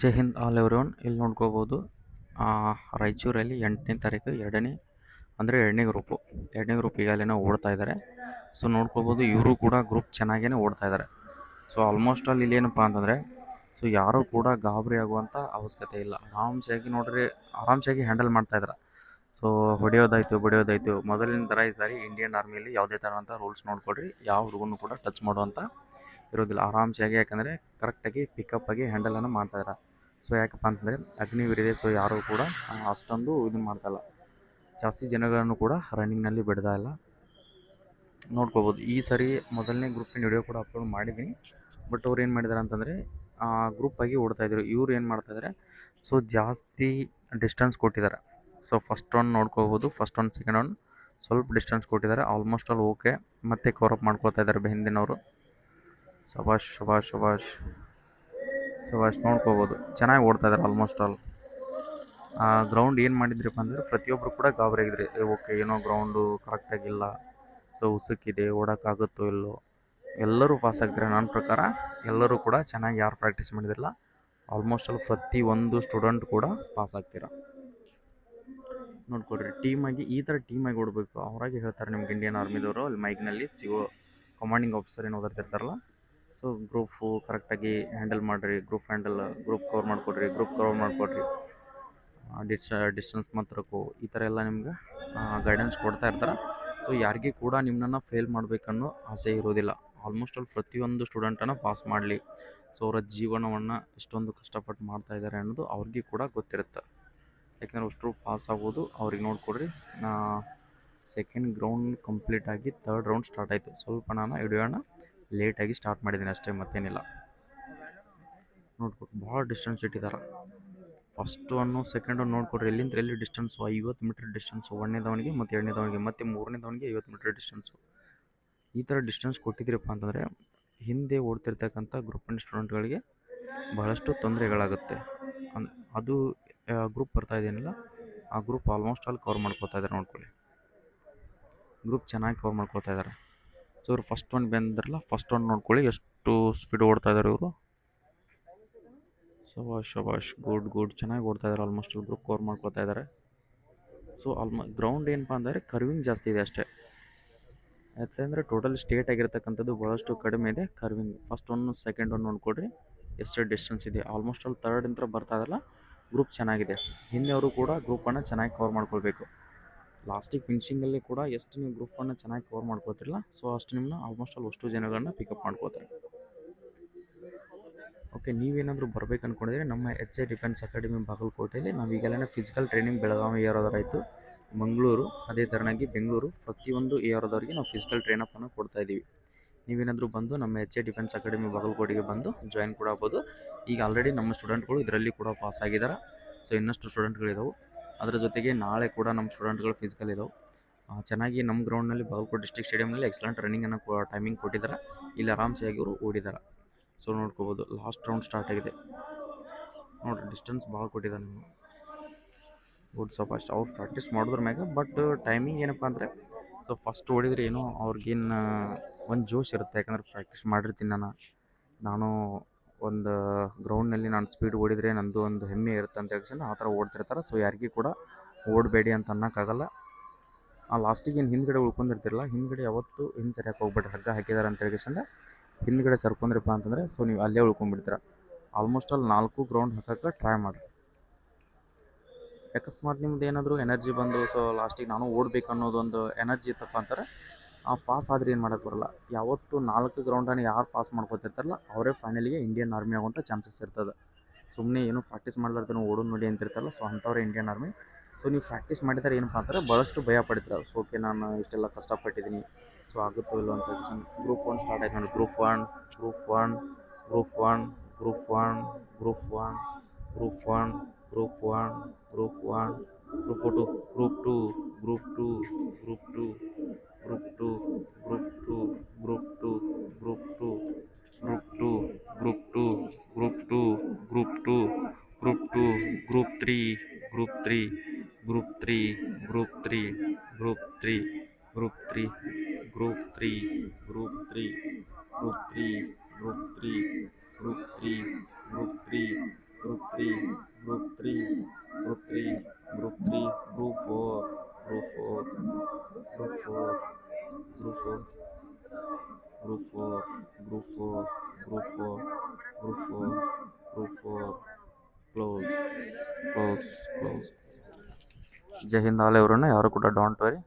ಜೈ Hind all everyone. ಇಲ್ಲಿ ನೋಡ್ಕೋಬೋದು ರಾಯಚೂರಲ್ಲಿ ಎಂಟನೇ ತಾರೀಕು ಎರಡನೇ, ಅಂದರೆ ಎರಡನೇ ಗ್ರೂಪು ಎರಡನೇ ಗ್ರೂಪ್ ಈಗಾಗಲೇ ಓಡ್ತಾ ಇದ್ದಾರೆ ಸೊ ನೋಡ್ಕೋಬೋದು, ಇವರು ಕೂಡ ಗ್ರೂಪ್ ಚೆನ್ನಾಗೇ ಓಡ್ತಾ ಇದ್ದಾರೆ ಸೊ ಆಲ್ಮೋಸ್ಟ್ ಅಲ್ಲಿ ಇಲ್ಲಿ ಏನಪ್ಪ ಅಂತಂದರೆ ಸೊ ಯಾರೂ ಕೂಡ ಗಾಬರಿ ಆಗುವಂಥ ಅವಶ್ಯಕತೆ ಇಲ್ಲ. ಆರಾಮ್ಸಾಗಿ ನೋಡ್ರಿ ಆರಾಮ್ಸಾಗಿ ಹ್ಯಾಂಡಲ್ ಮಾಡ್ತಾ ಇದ್ದಾರೆ ಸೊ ಹೊಡೆಯೋದಾಯಿತು, ಬಡಿಯೋದಾಯಿತು. ಮೊದಲಿನ ಥರ ಸಾರಿ ಇಂಡಿಯನ್ ಆರ್ಮಿಯಲ್ಲಿ ಯಾವುದೇ ಥರವಂಥ ರೂಲ್ಸ್ ನೋಡ್ಕೊಡ್ರಿ ಯಾವ ಹುಡುಗನೂ ಕೂಡ ಟಚ್ ಮಾಡುವಂಥ ಇರೋದಿಲ್ಲ. ಆರಾಮ್ಸಾಗಿ ಯಾಕಂದರೆ ಕರೆಕ್ಟಾಗಿ ಪಿಕಪ್ ಆಗಿ ಹ್ಯಾಂಡಲನ್ನು ಮಾಡ್ತಾಯಿದ್ದಾರೆ ಸೊ ಯಾಕಪ್ಪ ಅಂತಂದರೆ ಅಗ್ನಿ ವಿರಿದೆ ಸೊ ಯಾರೂ ಕೂಡ ಅಷ್ಟೊಂದು ಇದು ಮಾಡ್ತಾಯಿಲ್ಲ ಜಾಸ್ತಿ ಜನಗಳನ್ನು ಕೂಡ ರನ್ನಿಂಗ್ನಲ್ಲಿ ಬಿಡ್ತಾ ಇಲ್ಲ. ನೋಡ್ಕೋಬೋದು. ಈ ಸರಿ ಮೊದಲನೇ ಗ್ರೂಪಿನ ವಿಡಿಯೋ ಕೂಡ ಅಪ್ಲೋಡ್ ಮಾಡಿದ್ದೀನಿ ಬಟ್ ಅವ್ರು ಏನು ಮಾಡಿದ್ದಾರೆ ಅಂತಂದರೆ ಗ್ರೂಪಾಗಿ ಓಡ್ತಾಯಿದ್ರು ಇವ್ರು ಏನು ಮಾಡ್ತಾಯಿದ್ದಾರೆ ಸೊ ಜಾಸ್ತಿ ಡಿಸ್ಟೆನ್ಸ್ ಕೊಟ್ಟಿದ್ದಾರೆ ಸೊ ಫಸ್ಟ್ ಒನ್ ನೋಡ್ಕೋಬೋದು. ಫಸ್ಟ್ ಒನ್ ಸೆಕೆಂಡ್ ಒನ್ ಸ್ವಲ್ಪ ಡಿಸ್ಟೆನ್ಸ್ ಕೊಟ್ಟಿದ್ದಾರೆ ಆಲ್ಮೋಸ್ಟ್ ಆಲ್ ಓಕೆ ಮತ್ತೆ ಕವರಪ್ ಮಾಡ್ಕೊಳ್ತಾ ಇದ್ದಾರೆ ಹಿಂದಿನವರು ಶಬಾಷ್ ಶಬಾಷ್ ಶಬಾಷ್ ಶಬಾಷ್ ನೋಡ್ಕೋಬೋದು. ಚೆನ್ನಾಗಿ ಓಡ್ತಾ ಇದ್ದಾರೆ ಆಲ್ಮೋಸ್ಟ್ ಆಲ್ ಗ್ರೌಂಡ್ ಏನು ಮಾಡಿದ್ರಪ್ಪ ಅಂದರೆ ಪ್ರತಿಯೊಬ್ಬರು ಕೂಡ ಗಾಬರಿ ಆಗಿದ್ರಿ ಓಕೆ ಏನೋ ಗ್ರೌಂಡು ಕರೆಕ್ಟಾಗಿಲ್ಲ ಸೊ ಉಸುಕಿದೆ, ಓಡೋಕ್ಕಾಗುತ್ತೋ ಇಲ್ಲೋ. ಎಲ್ಲರೂ ಪಾಸ್ ಆಗ್ತಾರೆ ನನ್ನ ಪ್ರಕಾರ ಎಲ್ಲರೂ ಕೂಡ ಚೆನ್ನಾಗಿ ಯಾರು ಪ್ರಾಕ್ಟೀಸ್ ಮಾಡಿದಿರಲ್ಲ ಆಲ್ಮೋಸ್ಟ್ ಆಲ್ ಪ್ರತಿ ಒಂದು ಸ್ಟೂಡೆಂಟ್ ಕೂಡ ಪಾಸ್ ಆಗ್ತೀರ. ನೋಡ್ಕೊಡ್ರಿ ಟೀಮಾಗಿ, ಈ ಥರ ಟೀಮಾಗಿ ಓಡಬೇಕು. ಅವರಾಗಿ ಹೇಳ್ತಾರೆ ನಿಮ್ಗೆ ಇಂಡಿಯನ್ ಆರ್ಮಿದವರು ಅಲ್ಲಿ ಮೈಕ್ನಲ್ಲಿ ಸಿಗೋ ಕಮಾಂಡಿಂಗ್ ಆಫೀಸರ್ ಏನು ಓದಿರ್ತಾರಲ್ಲ ಸೊ ಗ್ರೂಫು ಕರೆಕ್ಟಾಗಿ ಹ್ಯಾಂಡಲ್ ಮಾಡಿರಿ, ಗ್ರೂಪ್ ಹ್ಯಾಂಡಲ್, ಗ್ರೂಪ್ ಕವರ್ ಮಾಡಿಕೊಡ್ರಿ, ಗ್ರೂಪ್ ಕವರ್ ಮಾಡಿಕೊಡ್ರಿ. ಡಿಸ್, ಡಿಸ್ಟೆನ್ಸ್ ಮಾತ್ರಕ್ಕೂ ಈ ಥರ ಎಲ್ಲ ನಿಮ್ಗೆ ಗೈಡೆನ್ಸ್ ಕೊಡ್ತಾ ಇರ್ತಾರೆ. ಸೊ ಯಾರಿಗೆ ಕೂಡ ನಿಮ್ಮನ್ನು ಫೇಲ್ ಮಾಡಬೇಕನ್ನೋ ಆಸೆ ಇರೋದಿಲ್ಲ. ಆಲ್ಮೋಸ್ಟ್ ಅಲ್ಲಿ ಪ್ರತಿಯೊಂದು ಸ್ಟೂಡೆಂಟನ್ನು ಪಾಸ್ ಮಾಡಲಿ. ಸೊ ಅವರ ಜೀವನವನ್ನು ಇಷ್ಟೊಂದು ಕಷ್ಟಪಟ್ಟು ಮಾಡ್ತಾ ಇದ್ದಾರೆ ಅನ್ನೋದು ಅವ್ರಿಗೆ ಕೂಡ ಗೊತ್ತಿರುತ್ತೆ. ಯಾಕೆಂದರೆ ಅಷ್ಟು ಪಾಸ್ ಆಗೋದು ಅವ್ರಿಗೆ ನೋಡ್ಕೊಡ್ರಿ. ಸೆಕೆಂಡ್ ಗ್ರೌಂಡ್ ಕಂಪ್ಲೀಟ್ ಆಗಿ ತರ್ಡ್ ರೌಂಡ್ ಸ್ಟಾರ್ಟ್ ಆಯಿತು. ಸ್ವಲ್ಪ ನಾನು ವಿಡಿಯೋನ ಲೇಟಾಗಿ ಸ್ಟಾರ್ಟ್ ಮಾಡಿದ್ದೀನಿ ಅಷ್ಟೇ, ಮತ್ತೇನಿಲ್ಲ. ನೋಡ್ಕೊಡ್ರಿ ಭಾಳ ಡಿಸ್ಟೆನ್ಸ್ ಇಟ್ಟಿದ್ದಾರೆ ಫಸ್ಟ್ ಒನ್ನು ಸೆಕೆಂಡ್ ನೋಡ್ಕೊಡ್ರಿ, ಎಲ್ಲಿಂದ ಎಲ್ಲಿ ಡಿಸ್ಟೆನ್ಸು ಐವತ್ತು ಮೀಟ್ರ್ ಡಿಸ್ಟೆನ್ಸು ಒಂದನೇದವನಿಗೆ ಮತ್ತು ಎರಡನೇದವನಿಗೆ ಮತ್ತು ಮೂರನೇದವನಿಗೆ ಐವತ್ತು ಮೀಟ್ರ್ ಡಿಸ್ಟೆನ್ಸು ಈ ಥರ ಡಿಸ್ಟೆನ್ಸ್ ಕೊಟ್ಟಿದ್ದೀರಪ್ಪ ಅಂತಂದರೆ, ಹಿಂದೆ ಓಡ್ತಿರ್ತಕ್ಕಂಥ ಗ್ರೂಪಿನ ಸ್ಟೂಡೆಂಟ್ಗಳಿಗೆ ಬಹಳಷ್ಟು ತೊಂದರೆಗಳಾಗುತ್ತೆ. ಅನ್, ಅದು ಗ್ರೂಪ್ ಬರ್ತಾ ಇದೆಯಲ್ಲ ಆ ಗ್ರೂಪ್ ಆಲ್ಮೋಸ್ಟ್ ಆಲ್ ಕವರ್ ಮಾಡ್ಕೋತಾ ಇದ್ದಾರೆ ನೋಡ್ಕೊಳ್ಳಿ. ಗ್ರೂಪ್ ಚೆನ್ನಾಗಿ ಕವರ್ ಮಾಡ್ಕೋತಾ ಇದ್ದಾರೆ ಸೊ ಇವರು ಫಸ್ಟ್ ಒನ್ ಬೆಂದ್ರಲ್ಲ ಫಸ್ಟ್ ಒನ್ ನೋಡ್ಕೊಳ್ಳಿ ಎಷ್ಟು ಸ್ಪೀಡ್ ಓಡ್ತಾ ಇದ್ದಾರೆ ಇವರು. ಶಬಾಷ್ ಶಬಾಷ್ ಗುಡ್ ಗುಡ್ ಚೆನ್ನಾಗಿ ಓಡ್ತಾ ಇದ್ದಾರೆ ಆಲ್ಮೋಸ್ಟ್ ಆಲ್ ಕೋರ್ ಮಾಡ್ಕೋತಾ ಇದ್ದಾರೆ ಸೊ ಆಲ್ಮೋ ಗ್ರೌಂಡ್ ಏನಪ್ಪ ಅಂದರೆ ಕರ್ವಿಂಗ್ ಜಾಸ್ತಿ ಇದೆ ಅಷ್ಟೇ. ಯಾಕೆಂದರೆ ಟೋಟಲ್ ಸ್ಟೇಟ್ ಆಗಿರ್ತಕ್ಕಂಥದ್ದು ಭಾಳಷ್ಟು ಕಡಿಮೆ ಇದೆ curving first one second one ನೋಡ್ಕೊಡ್ರಿ ಎಷ್ಟು ಡಿಸ್ಟೆನ್ಸ್ ಇದೆ. ಆಲ್ಮೋಸ್ಟ್ ಅಲ್ಲಿ ಥರ್ಡ್ ಇಂತ ಬರ್ತಾ ಇದಲ್ಲ ಗ್ರೂಪ್ ಚೆನ್ನಾಗಿದೆ. ಹಿಂದೆ ಅವರು ಕೂಡ ಗ್ರೂಪನ್ನು ಚೆನ್ನಾಗಿ ಕವರ್ ಮಾಡ್ಕೊಳ್ಬೇಕು. ಲಾಸ್ಟಿಗೆ ಫಿನಿಶಿಂಗಲ್ಲಿ ಕೂಡ ಎಷ್ಟು ನೀವು ಗ್ರೂಪನ್ನು ಚೆನ್ನಾಗಿ ಕವರ್ ಮಾಡ್ಕೋತಿರಲ್ಲ ಸೊ ಅಷ್ಟು ನಿಮ್ಮನ್ನ ಆಲ್ಮೋಸ್ಟ್ ಆಲ್ ಅಷ್ಟು ಜನಗಳನ್ನ ಪಿಕಪ್ ಮಾಡ್ಕೋತಾರೆ ಓಕೆ ನೀವೇನಾದರೂ ಬರಬೇಕು ಅಂದ್ಕೊಂಡಿದ್ರೆ ನಮ್ಮ ಎಚ್ ಎ ಡಿಫೆನ್ಸ್ ಅಕಾಡೆಮಿ ಬಾಗಲಕೋಟೆಯಲ್ಲಿ ನಾವು ಈಗಲೇ ಫಿಸಿಕಲ್ ಟ್ರೈನಿಂಗ್ ಬೆಳಗಾವಿ ಇರೋದಾರಾಯಿತು ಮಂಗಳೂರು, ಅದೇ ಥರನಾಗಿ ಬೆಂಗಳೂರು, ಪ್ರತಿಯೊಂದು ಇಯರ್ದವರಿಗೆ ನಾವು ಫಿಸಿಕಲ್ ಟ್ರೈನಪ್ಪನ್ನು ಕೊಡ್ತಾ ಇದ್ದೀವಿ. ನೀವೇನಾದರೂ ಬಂದು ನಮ್ಮ ಎಚ್ ಎ ಡಿಫೆನ್ಸ್ ಅಕಾಡೆಮಿ ಬಾಗಲಕೋಟೆಗೆ ಬಂದು ಜಾಯಿನ್ ಕೂಡ ಆಗ್ಬೋದು. ಈಗ ಆಲ್ರೆಡಿ ನಮ್ಮ ಸ್ಟೂಡೆಂಟ್ಗಳು ಇದರಲ್ಲಿ ಕೂಡ ಪಾಸ್ ಆಗಿದ್ದಾರೆ ಸೊ ಇನ್ನಷ್ಟು ಸ್ಟೂಡೆಂಟ್ಗಳಿದಾವೆ ಅದರ ಜೊತೆಗೆ ನಾಳೆ ಕೂಡ ನಮ್ಮ ಸ್ಟೂಡೆಂಟ್ಗಳು ಫಿಸಿಕಲ್ ಇದಾವೆ. ಚೆನ್ನಾಗಿ ನಮ್ಮ ಗ್ರೌಂಡ್ನಲ್ಲಿ ಬಾಗಲಕೋಟೆ ಡಿಸ್ಟಿಕ್ ಸ್ಟೇಡಿಯಮ್ನಲ್ಲಿ ಎಕ್ಸಲೆಂಟ್ ರನ್ನಿಂಗನ್ನು ಟೈಮಿಂಗ್ ಕೊಟ್ಟಿದ್ದಾರೆ. ಇಲ್ಲಿ ಆರಾಮ್ಸೆ ಆಗಿ ಇವರು ಓಡಿದ್ದಾರೆ. ಸೊ ನೋಡ್ಕೋಬೋದು. ಲಾಸ್ಟ್ ರೌಂಡ್ ಸ್ಟಾರ್ಟ್ ಆಗಿದೆ. ನೋಡಿರಿ ಡಿಸ್ಟೆನ್ಸ್ ಭಾಳ ಕೊಟ್ಟಿದ್ದಾರೆ ನೀವು ಗುಡ್ ಸೊ ಫಸ್ಟ್ ಅವ್ರು ಪ್ರಾಕ್ಟೀಸ್ ಮಾಡಿದ್ರ ಮ್ಯಾಗ ಬಟ್ ಟೈಮಿಂಗ್ ಏನಪ್ಪ ಅಂದರೆ ಸೊ ಫಸ್ಟ್ ಓಡಿದ್ರೆ ಏನೋ ಅವ್ರಿಗೇನು ಒಂದು ಜೋಶ್ ಇರುತ್ತೆ. ಯಾಕಂದ್ರೆ ಪ್ರಾಕ್ಟೀಸ್ ಮಾಡಿರ್ತೀನಿ ನಾನು. ನಾನು ಒಂದು ಗ್ರೌಂಡ್ನಲ್ಲಿ ನಾನು ಸ್ಪೀಡ್ ಓಡಿದರೆ ನಂದು ಒಂದು ಹೆಮ್ಮೆ ಇರುತ್ತೆ ಅಂತ ಹೇಳ್ಕೊಂಡು ಆ ಥರ ಓಡ್ತಿರ್ತಾರೆ. ಸೊ ಯಾರಿಗೂ ಕೂಡ ಓಡಬೇಡಿ ಅಂತ ಅನ್ನೋಕ್ಕಾಗಲ್ಲ. ಆ ಲಾಸ್ಟಿಗೆ ಏನು ಹಿಂದ್ಗಡೆ ಉಳ್ಕೊಂಡಿರ್ತಿರಲ್ಲ, ಹಿಂದ್ಗಡೆ ಯಾವತ್ತು ಹಿಂದೆ ಸರಿಯಾಗಿ ಹೋಗ್ಬಿಟ್ರೆ ಹಗ್ಗ ಹಾಕಿದ್ದಾರೆ ಅಂತ ಹೇಳ್ಕೊಂಡು ಹಿಂದ್ಗಡೆ ಸರ್ಕೊಂಡ್ರಪ್ಪ ಅಂತಂದರೆ ಸೊ ನೀವು ಅಲ್ಲೇ ಉಳ್ಕೊಂಡ್ಬಿಡ್ತೀರ. ಆಲ್ಮೋಸ್ಟ್ ಅಲ್ಲಿ ನಾಲ್ಕು ಗ್ರೌಂಡ್ ಹಾಕೋಕ್ಕೆ ಟ್ರೈ ಮಾಡಿರಿ. ಅಕಸ್ಮಾತ್ ನಿಮ್ದು ಏನಾದರೂ ಎನರ್ಜಿ ಬಂದು ಸೊ ಲಾಸ್ಟಿಗೆ ನಾನು ಓಡ್ಬೇಕು ಅನ್ನೋದೊಂದು ಎನರ್ಜಿ ಇತ್ತಪ್ಪ ಅಂತಾರೆ ಆ ಪಾಸ್ ಆದರೆ ಏನು ಮಾಡೋಕ್ಕೆ ಬರಲ್ಲ. ಯಾವತ್ತು ನಾಲ್ಕು ಗ್ರೌಂಡನ್ನು ಯಾರು ಪಾಸ್ ಮಾಡ್ಕೊತಿರ್ತಾರಲ್ಲ, ಅವರೇ ಫೈನಲಿಗೆ ಇಂಡಿಯನ್ ಆರ್ಮಿ ಆಗುವಂಥ ಚಾನ್ಸಸ್ ಇರ್ತದೆ. ಸುಮ್ಮನೆ ಏನು ಪ್ರಾಕ್ಟೀಸ್ ಮಾಡಲಾರ್ದು ಓಡೋ ನೋಡಿ ಅಂತಿರ್ತಾರಲ್ಲ ಸೊ ಅಂಥವ್ರೆ ಇಂಡಿಯನ್ ಆರ್ಮಿ ಸೊ ನೀವು ಪ್ರಾಕ್ಟೀಸ್ ಮಾಡಿದರೆ ಏನಪ್ಪ ಅಂತಾರೆ ಭಾಳಷ್ಟು ಭಯ ಪಡ್ತಾರೆ. ಸೊ ಓಕೆ ನಾನು ಇಷ್ಟೆಲ್ಲ ಕಷ್ಟಪಟ್ಟಿದ್ದೀನಿ. ಸೊ ಆಗುತ್ತೋ ಇಲ್ಲೋ ಅಂತ ಗ್ರೂಪ್ ಒನ್ ಸ್ಟಾರ್ಟ್ ಆಯ್ತು ನೋಡಿ. Group one group one group one group one group one group one group one group one group two group two group two group two group two 3, групп 3, групп 3, групп 3, групп 3, групп 3, групп 3, групп 3, групп 3, групп 3, групп 3, групп 3, групп 3, групп 3, групп 3, групп 4, групп 4, групп 4, групп 4, групп 4, групп 4, групп 4, групп 4, групп 4, close close close జై Hind all ఎవరున్నా ఎవరు కూడా don't worry